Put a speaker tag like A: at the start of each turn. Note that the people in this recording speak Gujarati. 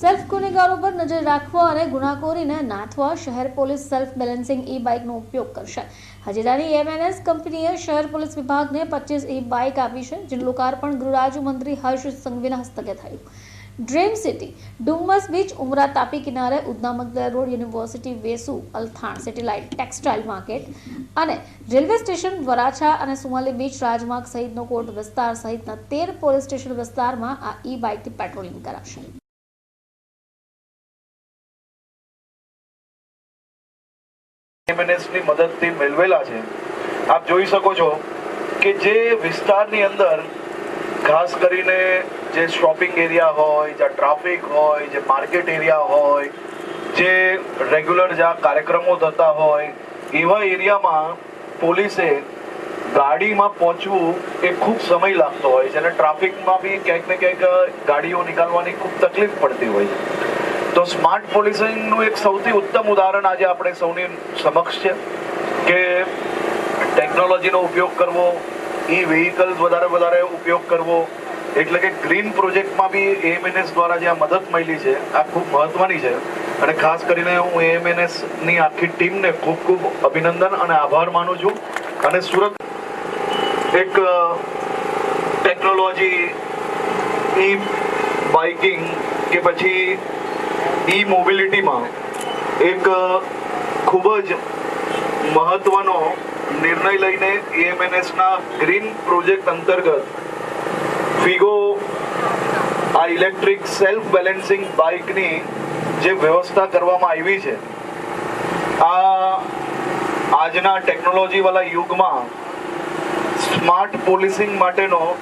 A: સેલ્ફ ગુનેગારો પર નજર રાખવા અને ગુનાખોરીને નાથવા શહેર પોલીસ સેલ્ફ બેલેન્સિંગ ઈ બાઇકનો ઉપયોગ કરશે. હજીરાની એમએનએસ કંપનીએ શહેર પોલીસ વિભાગને પચીસ ઈ બાઇક આપી છે, જેનું લોકાર્પણ ગૃહરાજ્યમંત્રી હર્ષ સંઘવીના હસ્તકે થયું. Dream city, Dumas beach, Umra Tapi કિનારે, Udhna road, university Vesu, Althan satellite, textile market અને રેલવે સ્ટેશન વરાછા અને સુમાલી બીચ રાજમાર્ગ સહિતનો કોટ વિસ્તાર સહિતના તેર પોલીસ સ્ટેશન વિસ્તારમાં આ ઈ બાઇકથી પેટ્રોલિંગ કરાશે.
B: એમએનએસની મદદથી મેળવેલા છે. આપ જોઈ શકો છો કે જે વિસ્તારની અંદર ખાસ કરીને જે શોપિંગ એરિયા હોય, જ્યાં ટ્રાફિક હોય, જે માર્કેટ એરિયા હોય, જે રેગ્યુલર જ્યાં કાર્યક્રમો થતા હોય, એવા એરિયામાં પોલીસે ગાડીમાં પહોંચવું એ ખૂબ સમય લાગતો હોય છે અને ટ્રાફિકમાં બી ક્યાંક ને ક્યાંક ગાડીઓ નીકાળવાની ખૂબ તકલીફ પડતી હોય છે. તો સ્માર્ટ પોલીસિંગનું એક સૌથી ઉત્તમ ઉદાહરણ આજે આપણે સૌની સમક્ષ છે કે ટેકનોલોજીનો ઉપયોગ કરવો, ઈ વ્હીકલ્સ વધારે વધારે ઉપયોગ કરવો, એટલે કે ગ્રીન પ્રોજેક્ટમાં બી એએમએનએસ દ્વારા જે આ મદદ મળી છે, આ ખૂબ મહત્વની છે. અને ખાસ કરીને હું એએમએનએસની આખી ટીમને ખૂબ ખૂબ અભિનંદન અને આભાર માનું છું. અને સુરત એક ટેકનોલોજી, ઈ બાઇકિંગ કે પછી ઈ મોબિલિટીમાં એક ખૂબ જ મહત્વનો નિર્ણય લઈને એએમએનએસના ગ્રીન પ્રોજેક્ટ અંતર્ગત ફિગો આ ઇલેક્ટ્રિક સેલ્ફ બેલેન્સિંગ બાઇકની જે વ્યવસ્થા કરવામાં આવી છે, આ આજના ટેકનોલોજીવાળા યુગમાં સ્માર્ટ પોલિસિંગ માટેનો